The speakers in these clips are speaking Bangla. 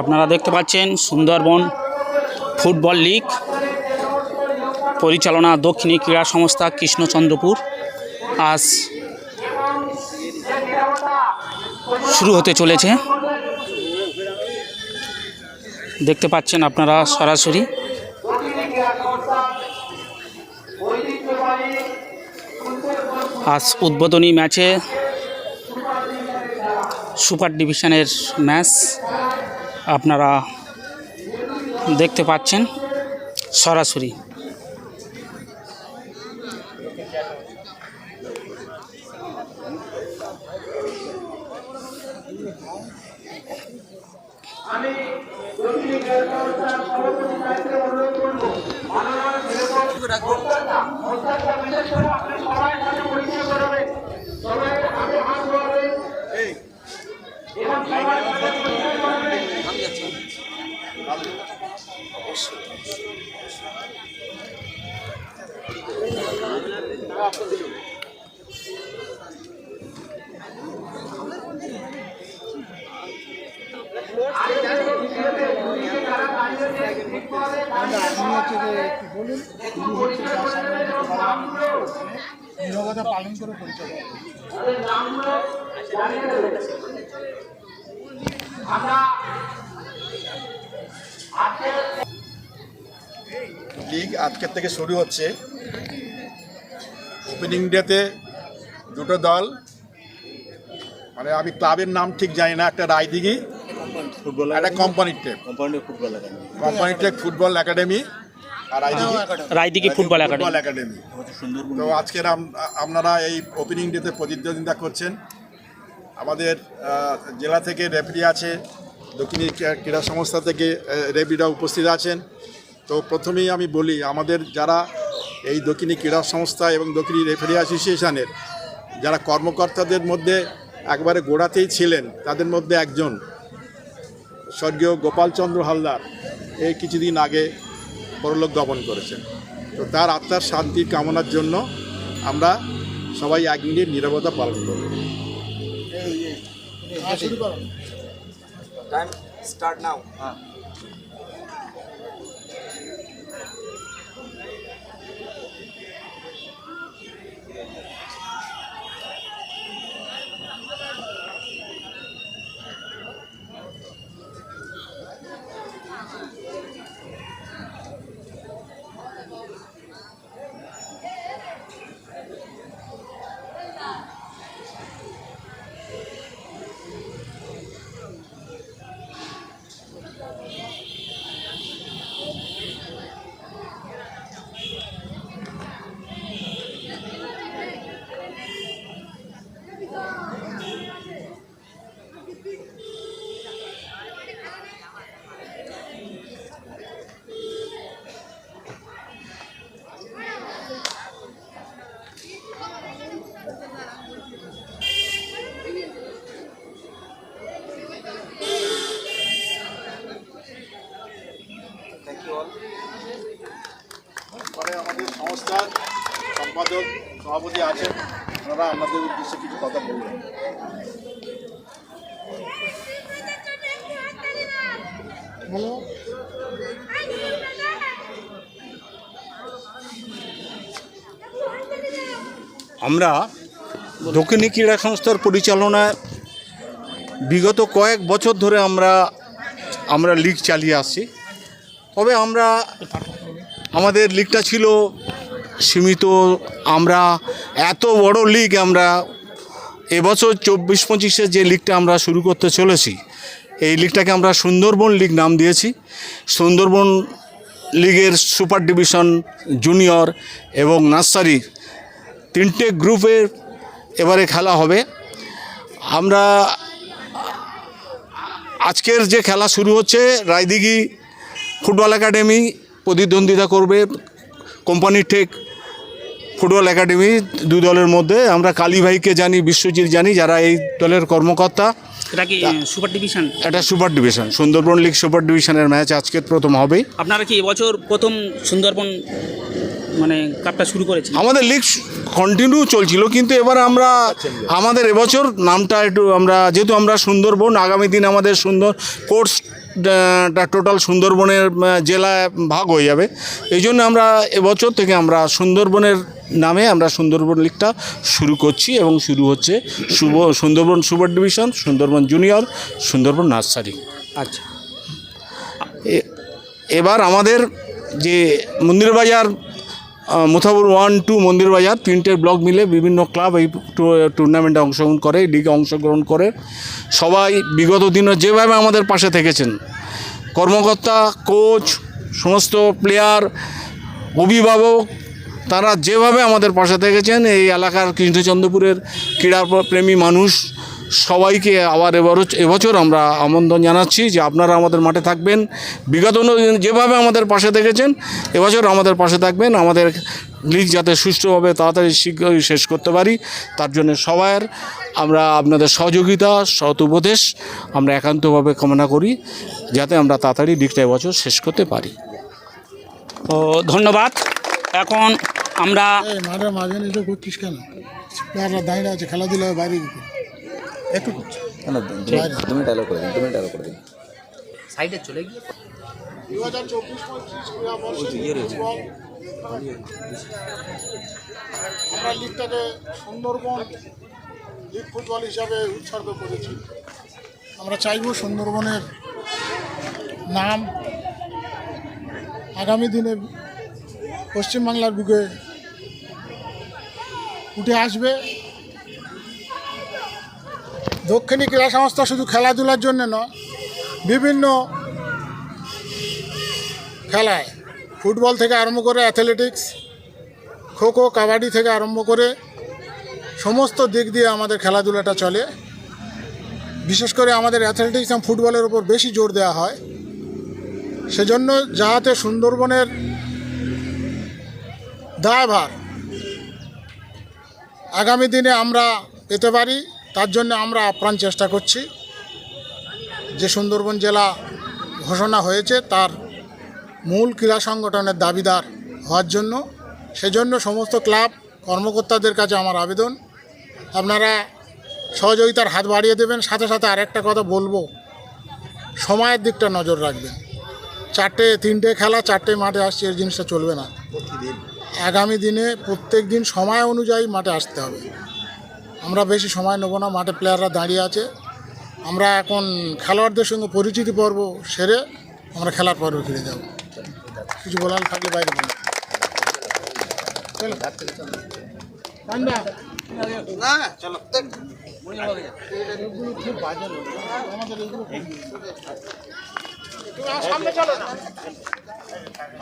আপনারা দেখতে পাচ্ছেন সুন্দরবন ফুটবল লীগ পরিচালনা দক্ষিণী ক্রীড়া সংস্থা কৃষ্ণচন্দ্রপুর। আজ শুরু হতে চলেছে। দেখতে পাচ্ছেন আপনারা সরাসরি। আজ উদ্বোধনী ম্যাচে সুপার ডিভিশনের ম্যাচ আপনারা দেখতে পাচ্ছেন সরাসরি নিরবতা পালন করে পরিচয় লিগ আজকের থেকে শুরু হচ্ছে। ওপেনিং ডেতে দুটো দল মানে আমি ক্লাবের নাম ঠিক জানি না একটা রায়দিঘি ফুটবল একটা কোম্পানির টেক কোম্পানি ফুটবল একাডেমি কোম্পানির tech football academy football academy. তো আজকের আপনারা এই ওপেনিং ডেতে প্রতিদ্বন্দ্বিতা করছেন। আমাদের জেলা থেকে রেফারি আছে দক্ষিণী ক্রীড়া- ক্রীড়া সংস্থা থেকে রেফারিরা উপস্থিত আছেন। তো প্রথমেই আমি বলি আমাদের যারা এই দক্ষিণী ক্রীড়া সংস্থা এবং দক্ষিণী রেফারি অ্যাসোসিয়েশনের যারা কর্মকর্তাদের মধ্যে একবারে গোড়াতেই ছিলেন তাদের মধ্যে একজন স্বর্গীয় গোপালচন্দ্র হালদার। এই কিছুদিন আগে পরলোক গমন করেছেন তো তার আত্মার শান্তি কামনার জন্য আমরা সবাই এক মিনিট নিরাপত্তা পালন করব টাইম স্টার্ট নাও থ্যাংক সম্পাদক সভাপতি আছেন ওনারা আপনাদের উদ্দেশ্যে কিছু কথা বলবেন। বলো আমরা দক্ষিণী ক্রীড়া সংস্থার পরিচালনায় বিগত কয়েক বছর ধরে আমরা আমরা লিগ চালিয়ে আসছি। তবে আমরা আমাদের লিগটা ছিল সীমিত আমরা এত বড় লিগ আমরা এবছর চব্বিশ পঁচিশে যে লিগটা আমরা শুরু করতে চলেছি, এই লিগটাকে আমরা সুন্দরবন লিগ নাম দিয়েছি। সুন্দরবন লিগের সুপার ডিভিশন জুনিয়র এবং নার্সারি তিনটে গ্রুপের এবারে খেলা হবে। আমরা আজকের যে খেলা শুরু হচ্ছে, রায়দিঘি ফুটবল একাডেমি প্রতিদ্বন্দ্বিতা করবে কোম্পানি টেক ফুটবল একাডেমি দুই দলের মধ্যে। আমরা কালী ভাইকে জানি বিশ্বজিৎ জানি যারা এই দলের কর্মকর্তা। এটা কি সুপার ডিভিশন? এটা super division. Sundarban league super ডিভিশনের ম্যাচ আজকের প্রথম হবেই। আপনারা কি এবছর প্রথম সুন্দরবন মানে কাপটা শুরু আমাদের লিগ কন্টিনিউ চলছিল কিন্তু এবার আমরা আমাদের এবছর নামটা একটু আমরা যেহেতু আমরা সুন্দরবন আগামী দিন আমাদের সুন্দর কোর্স টোটাল সুন্দরবনের জেলা জেলায় ভাগ হয়ে যাবে। এই জন্য আমরা এবছর থেকে আমরা সুন্দরবনের নামে আমরা সুন্দরবন লিগটা শুরু করছি এবং শুরু হচ্ছে শুভ Sundarban super division Sundarban junior Sundarban nursery. আচ্ছা। এ- এবার আমাদের যে মন্দির বাজার আহ, মুথাবুর ওয়ান, টু, মন্দির বাজার, তিনটে ব্লক মিলে বিভিন্ন ক্লাব এই টুর্নামেন্টে অংশগ্রহণ করে এই লিগে অংশগ্রহণ করে। সবাই বিগত দিনে যেভাবে আমাদের পাশে থেকেছেন, কর্মকর্তা কোচ সমস্ত প্লেয়ার অভিভাবক, তারা যেভাবে আমাদের পাশে থেকেছেন, এই এলাকার কৃষ্ণচন্দ্রপুরের ক্রীড়া প্রেমী মানুষ সবাইকে আবার এবার এবছর আমরা আমন্ত্রণ জানাচ্ছি যে আপনারা আমাদের মাঠে থাকবেন। বিগত যেভাবে আমাদের পাশে দেখেছেন এবছর আমাদের পাশে থাকবেন। আমাদের লিগ যাতে সুষ্ঠুভাবে তাড়াতাড়ি শীঘ্রই শেষ করতে পারি তার জন্য সবার আমরা আপনাদের সহযোগিতা সৎ উপদেশ আমরা একান্তভাবে কামনা করি যাতে আমরা তাড়াতাড়ি লিগটা এবছর শেষ করতে পারি। তো ধন্যবাদ। এখন আমরা মাঝে নিচে করছিস কেন? প্লেয়াররা দাঁড়িয়ে আছে খেলাধুলা বাইরে? একটু করছি। দু মিনিট অ্যালো করে দিন দু মিনিট অ্যালো করে দিন দু হাজার চব্বিশ ফুটবল আমরা লিগটাকে সুন্দরবন লিগ ফুটবল হিসাবে উৎসর্গ করেছি। আমরা চাইব সুন্দরবনের নাম আগামী দিনে পশ্চিমবাংলার বুকে উঠে আসবে। দক্ষিণী ক্রীড়া সংস্থা শুধু খেলাধুলার জন্য নয়, বিভিন্ন খেলায় ফুটবল থেকে আরম্ভ করে অ্যাথলেটিক্স খোখো, কাবাডি থেকে আরম্ভ করে সমস্ত দিক দিয়ে আমাদের খেলাধুলাটা চলে। বিশেষ করে আমাদের অ্যাথলেটিক্স এবং ফুটবলের উপর বেশি জোর দেওয়া হয়। সেজন্য যাহাতে সুন্দরবনের দায়ভার আগামী দিনে আমরা পেতে পারি তার জন্য আমরা আপ্রাণ চেষ্টা করছি। যে সুন্দরবন জেলা ঘোষণা হয়েছে তার মূল ক্রীড়া সংগঠনের দাবিদার হওয়ার জন্য। সেজন্য সমস্ত ক্লাব কর্মকর্তাদের কাছে আমার আবেদন। আপনারা সহযোগিতার হাত বাড়িয়ে দেবেন। সাথে সাথে আরেকটা কথা বলব। সময়ের দিকটা নজর রাখবেন। চারটে তিনটে খেলা চারটে মাঠে আসছে এই জিনিসটা চলবে না। আগামী দিনে প্রত্যেক দিন সময় অনুযায়ী মাঠে আসতে হবে। আমরা বেশি সময় নেব না, মাঠে প্লেয়াররা দাঁড়িয়ে আছে। আমরা এখন খেলোয়াড়দের সঙ্গে পরিচিতি পর্ব সেরে আমরা খেলার পর্ব ফিরে যাব। কিছু বলার থাকলে বাইরে না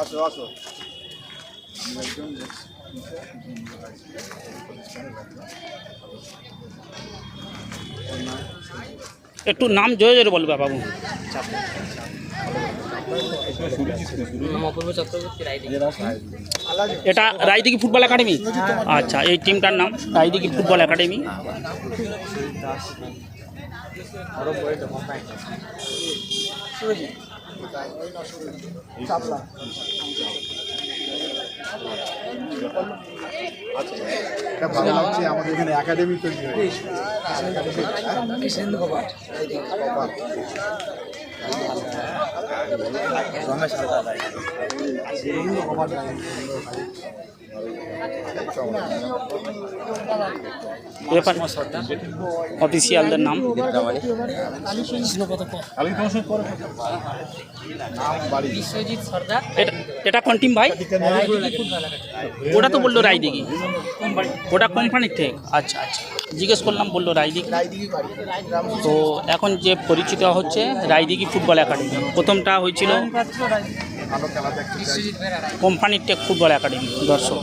আসো আসো একটু নাম জোরে জোরে বলবে বাবু এটা রায়দিঘি ফুটবল একাডেমি? আচ্ছা এই টিমটার নাম রায়দিঘি ফুটবল একাডেমি। এটা ভালো লাগছে আমাদের এখানে একাডেমি তৈরি হয়েছে। ব্যাপার অফিসিয়ালদের নাম। এটা এটা কোন টিম ভাই? ওটা তো বলল রায়দিঘি। ওটা কোম্পানির থেকে? আচ্ছা আচ্ছা। জিজ্ঞেস করলাম বলল রায়দিঘি। তো এখন যে পরিচিত হচ্ছে রায়দিঘি ফুটবল একাডেমি। প্রথমটা হয়েছিল কোম্পানির টেক ফুটবল একাডেমি দর্শক।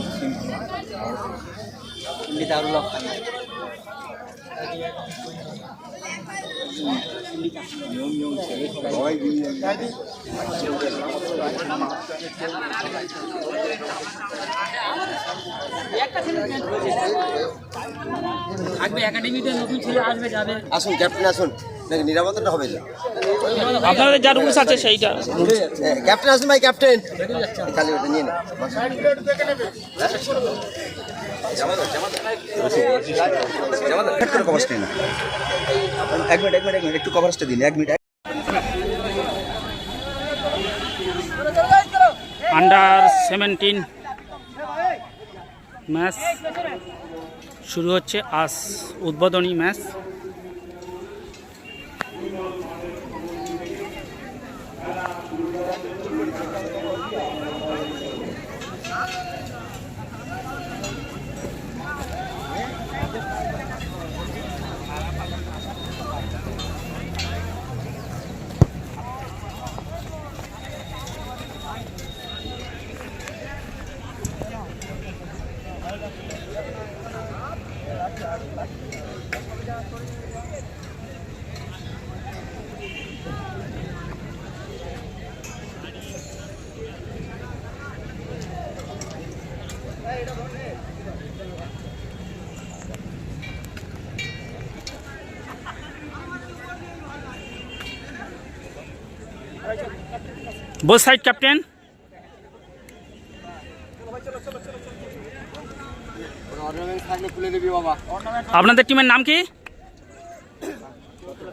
আসুন ক্যাপ্টেন আসুন। নাকি নিরাপত্তাটা হবে তো আপনাদের যা রুলস আছে সেইটা। ক্যাপ্টেন আসুন ভাই ক্যাপ্টেন। খালি ওটা নিয়ে নে এক মিনিট এক মিনিট এক মিনিট একটু কভারেজটা দিন এক মিনিট আন্ডার সেভেন্টিন ম্যাচ শুরু হচ্ছে আজ উদ্বোধনী ম্যাচ বোথ সাইড ক্যাপ্টেন খুলে দিবি বাবা আপনাদের টিমের নাম কি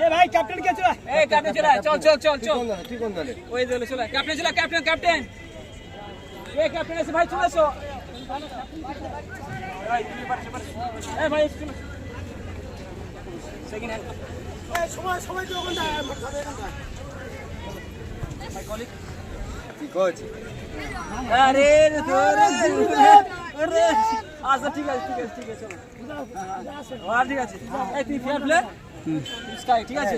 সংঘ আসতে দে কাশীনগর ভার্সেস কৌতলা তুই কোন দলে কি কোচ আচ্ছা ঠিক আছে ঠিক আছে ঠিক আছে চলো। আর ঠিক আছে। এই তুই ফেয়ার প্লে স্কাই ঠিক আছে?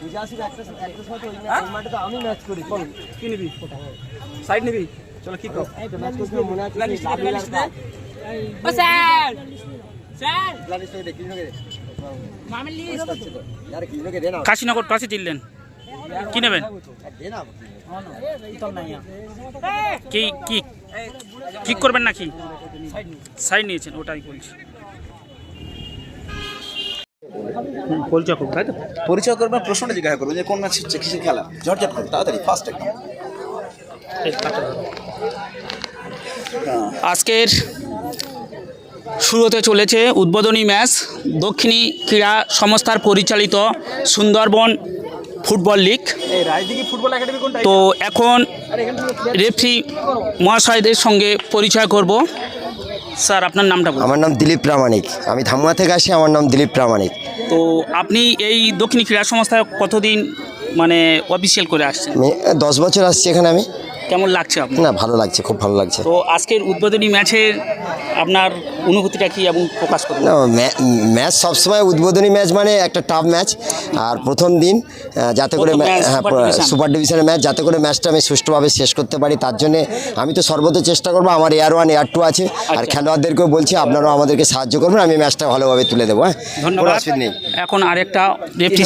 বুঝে আসিস একটা একটা সময় তো ওই মাঠে তো আমি ম্যাচ করি। চল কি নিবি? সাইড নিবি? চলো কি কর? ম্যাচ করতে মনে আছে প্ল্যান লিস্ট প্ল্যান লাগবে। লিস্ট ও স্যার! স্যার! প্ল্যান লিস্টে দে কৃষ্ণকে দে মামের লিস্ট আরে কৃষ্ণকে দে না। কাশীনগর টসে জিতলেন কি নেবেন? কি কি? ঠিক করবেন নাকি? সাইড নিয়েছেন ওটাই বলছি। পরিচয় করব তাই তো? পরিচয় করবেন প্রশ্নটা জিজ্ঞাসা করবেন যে কোন ম্যাচ হচ্ছে কিসের খেলা? ঝটঝট করুন তাড়াতাড়ি ফার্স্ট একদম। ধরো। আজকের শুরু হতে চলেছে উদ্বোধনী ম্যাচ। দক্ষিণী ক্রীড়া সংস্থার পরিচালিত সুন্দরবন ফুটবল লিগ। ফুটবল তো এখন রেফরি মহাশয়দের সঙ্গে পরিচয় করব। স্যার আপনার নামটা বলুন। আমার নাম দিলীপ প্রামাণিক। আমি ধামুয়া থেকে আসি আমার নাম দিলীপ প্রামাণিক। তো আপনি এই দক্ষিণী ক্রীড়া সংস্থায় কতদিন মানে অফিসিয়াল করে আসছেন? দশ বছর আসছি এখানে আমি। কেমন লাগছে আপনার? না ভালো লাগছে খুব ভালো লাগছে। তো আজকের উদ্বোধনী ম্যাচে আপনার অনুভূতিটা কি এবং প্রকাশ করুন। না ম্যাচ সবসময় উদ্বোধনী ম্যাচ মানে একটা টাফ ম্যাচ। আর প্রথম দিন যাতে করে ম্যাচ, হ্যাঁ সুপার ডিভিশনের ম্যাচ যাতে করে ম্যাচটা আমি সুষ্ঠুভাবে শেষ করতে পারি তার জন্য আমি তো সর্বত চেষ্টা করব আমার এয়ার ওয়ান এয়ার টু আছে। আর আচ্ছা। খেলোয়াড়দেরকেও বলছি আপনারাও আমাদেরকে সাহায্য করবেন আমি ম্যাচটা ভালোভাবে তুলে দেবো হ্যাঁ? ধন্যবাদ। অসুবিধা নেই। এখন আরেকটা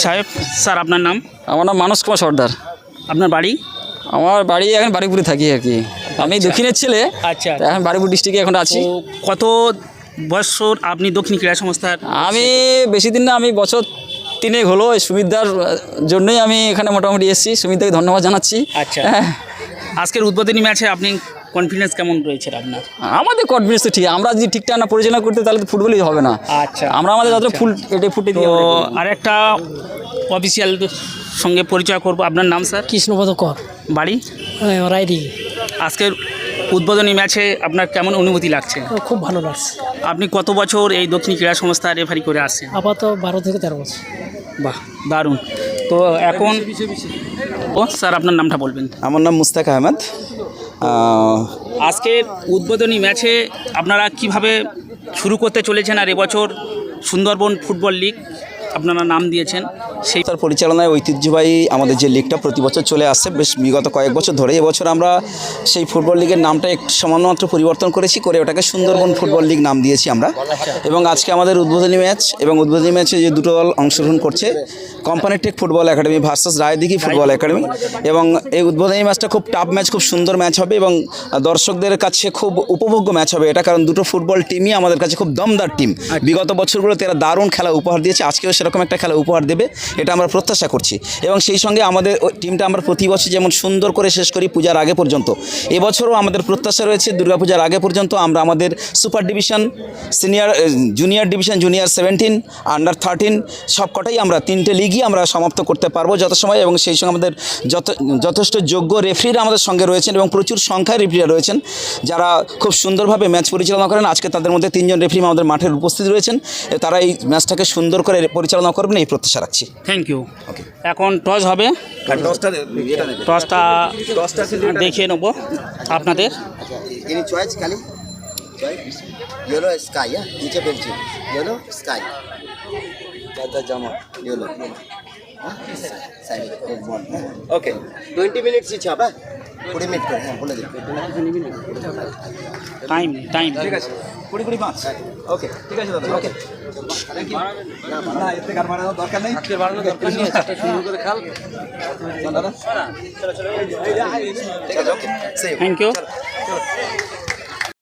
সাহেব স্যার আপনার নাম? আমার নাম মানস কুমার সর্দার। আপনার বাড়ি? আমার বাড়ি এখন বাড়িপুরে থাকি আর কি। আমি দক্ষিণের ছেলে আচ্ছা। এখন বাড়িপুর ডিস্ট্রিক্টে এখন আছি। কত বছর আপনি দক্ষিণ ক্রীড়া সংস্থার আমি বেশি দিন না আমি বছর তিনেক হলো এই সুবিধার জন্যই আমি এখানে মোটামুটি এসেছি। সুবিধাকে ধন্যবাদ জানাচ্ছি। আচ্ছা। হ্যাঁ, আজকের উদ্বোধনী ম্যাচে আপনি কনফিডেন্স কেমন রয়েছে আপনার? আমাদের কনফিডেন্স তো ঠিক আমরা যদি ঠিকঠাক না পরিচালনা করতে তাহলে তো ফুটবলই হবে না। আচ্ছা। আমরা আমাদের যতটা ফুল এটে ফুটে দিয়ে আমরা করি। অফিসিয়াল সঙ্গে পরিচয় করব। আপনার নাম স্যার? কৃষ্ণপদ কর। বাড়ি? রায়দিঘি। আজকের উদ্বোধনী ম্যাচে আপনার কেমন অনুভূতি লাগছে? খুব ভালো লাগছে। আপনি কত বছর এই দক্ষিণ ক্রীড়া সংস্থা রেফারি করে আসছেন? আপাতত বারো থেকে তেরো বছর। বাহ দারুণ। তো এখন ও স্যার আপনার নামটা বলবেন। আমার নাম মুস্তাক আহমেদ। আহ, আজকের উদ্বোধনী ম্যাচে আপনারা কীভাবে শুরু করতে চলেছেন আর এবছর সুন্দরবন ফুটবল লিগ আপনারা নাম দিয়েছেন সেই তার পরিচালনায় ঐতিহ্যবাহী আমাদের যে লিগটা প্রতি বছর চলে আসছে বেশ বিগত কয়েক বছর ধরে এবছর আমরা সেই ফুটবল লিগের নামটা একটু সামান্যমাত্র পরিবর্তন করেছি করে ওটাকে সুন্দরবন ফুটবল লিগ নাম দিয়েছি আমরা। এবং আজকে আমাদের উদ্বোধনী ম্যাচ এবং উদ্বোধনী ম্যাচে যে দুটো দল অংশগ্রহণ করছে company tech football academy versus Raidighi football academy এবং এই উদ্বোধনী ম্যাচটা খুব টাফ ম্যাচ খুব সুন্দর ম্যাচ হবে এবং দর্শকদের কাছে খুব উপভোগ্য ম্যাচ হবে এটা কারণ দুটো ফুটবল টিমই আমাদের কাছে খুব দমদার টিম বিগত বছরগুলোতে এরা দারুণ খেলা উপহার দিয়েছে আজকেও সেরকম একটা খেলা উপহার দেবে, এটা আমরা প্রত্যাশা করছি। এবং সেই সঙ্গে আমাদের টিমটা আমরা প্রতি বছর যেমন সুন্দর করে শেষ করি পূজার আগে পর্যন্ত। এবছরও আমাদের প্রত্যাশা রয়েছে দুর্গাপূজার আগে পর্যন্ত আমরা আমাদের super division senior junior division junior seventeen, under thirteen সব কটাই আমরা তিনটে লিগই আমরা সমাপ্ত করতে পারব যত সময় এবং সেই সঙ্গে আমাদের যত যথেষ্ট যোগ্য রেফারিরা আমাদের সঙ্গে রয়েছেন এবং প্রচুর সংখ্যায় রেফারিরা রয়েছেন। যারা খুব সুন্দরভাবে ম্যাচ পরিচালনা করেন, আজকে তাদের মধ্যে তিনজন রেফারি আমাদের মাঠের উপস্থিত রয়েছেন। তারা এই ম্যাচটাকে সুন্দর করে পরিচালনা করবেন এই প্রত্যাশা রাখছি। থ্যাংক ইউ এখন টস হবে। টসটা দেখিয়ে নেব আপনাদের। এনি চয়েস খালি? ইয়েলো স্কাই হ্যাঁ? নিচে ইয়েলো স্কাই জামা ইয়েলো ওকে টোয়েন্টি মিনিটস ইচ্ছে হবে কুড়ি মিনিট করে হ্যাঁ বলে দিন। টাইম টাইম ঠিক আছে। কুড়ি কুড়ি পাঁচ। ওকে। ঠিক আছে দাদা। ওকে। থ্যাংক ইউ না এর থেকে আর বাড়ানোর দরকার নেই। আজকে বাড়ানোর দরকার নেই সুন্দর করে খেল। দাদা। ঠিক আছে ওকে। Thank you